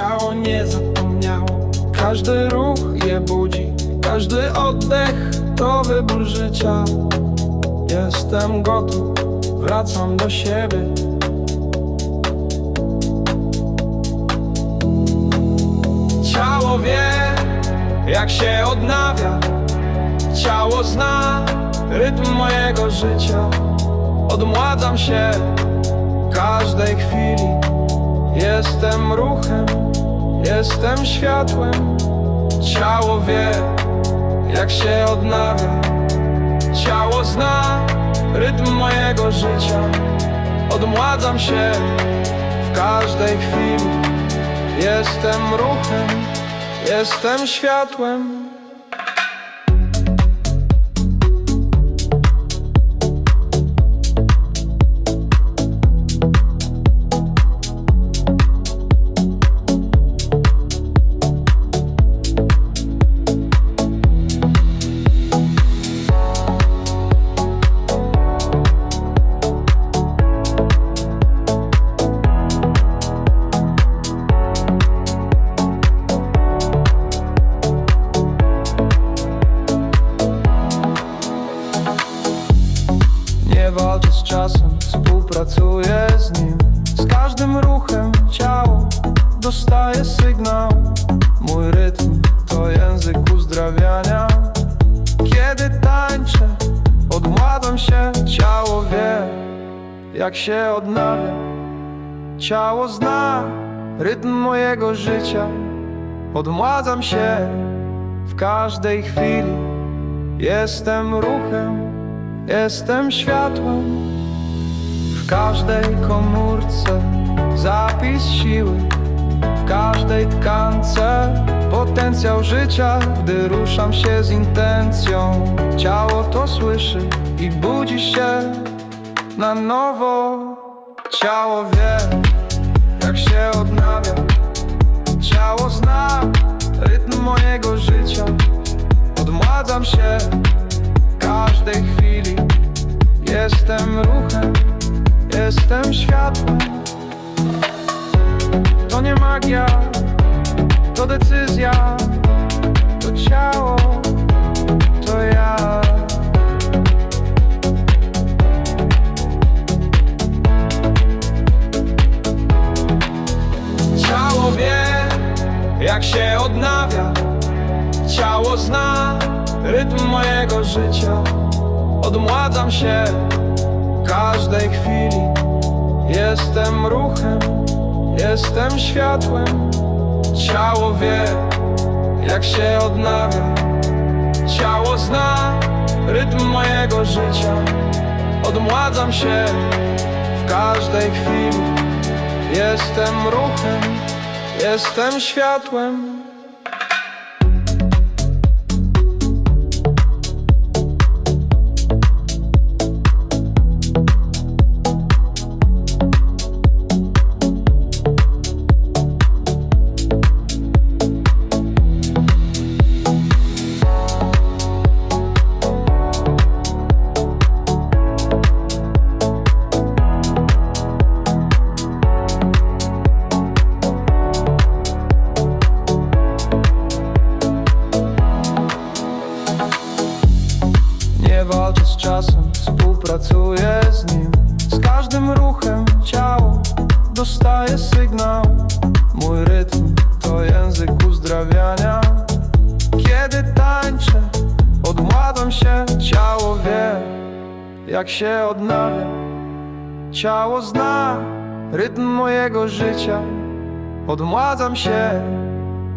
ciało nie zapomniało. Każdy ruch je budzi Każdy oddech to wybór życia. Jestem gotów, wracam do siebie. Ciało wie, jak się odnawia. Ciało zna rytm mojego życia. Odmładzam się każdej chwili Jestem ruchem, jestem światłem. Ciało wie, jak się odnawia. Ciało zna rytm mojego życia. Odmładzam się w każdej chwili. Jestem ruchem, jestem światłem Walczę z czasem, współpracuję z nim. Z każdym ruchem ciało dostaje sygnał. Mój rytm to język uzdrawiania. Kiedy tańczę, odmładzam się Ciało wie, jak się odnawia. Ciało zna rytm mojego życia. Odmładzam się w każdej chwili. Jestem ruchem Jestem światłem w każdej komórce, zapis siły w każdej tkance, potencjał życia, gdy ruszam się z intencją. Ciało to słyszy i budzi się na nowo. Ciało wie, jak się odnawia. Ciało zna rytm mojego życia. Odmładzam się każdej chwili Jestem ruchem, jestem światłem. To nie magia, to decyzja To ciało, to ja. Ciało wie, jak się odnawia. Ciało zna rytm mojego życia Odmładzam się. Każdej chwili Jestem ruchem, jestem światłem. Ciało wie, jak się odnawia. Ciało zna rytm mojego życia. Odmładzam się. W każdej chwili Jestem ruchem, jestem światłem czasem, współpracuję z nim. Z każdym ruchem ciało dostaje sygnał. Mój rytm to język uzdrawiania. Kiedy tańczę, odmładzam się Ciało wie, jak się odnawia. Ciało zna rytm mojego życia. Odmładzam się.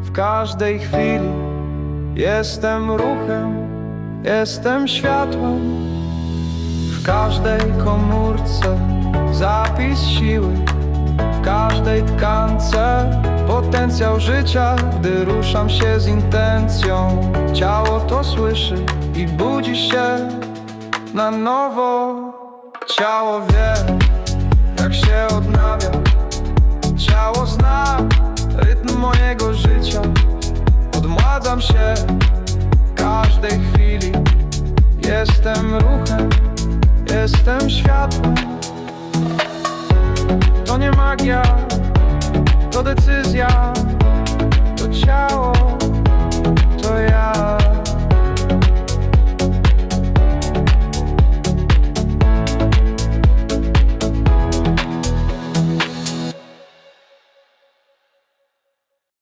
W każdej chwili Jestem ruchem, jestem światłem W każdej komórce zapis siły. W każdej tkance potencjał życia Gdy ruszam się z intencją. Ciało to słyszy i budzi się na nowo. Ciało wie, jak się odnawia. Ciało zna rytm mojego życia. Odmładzam się każdej chwili. Jestem ruchem, Jestem światłem To nie magia To decyzja To ciało.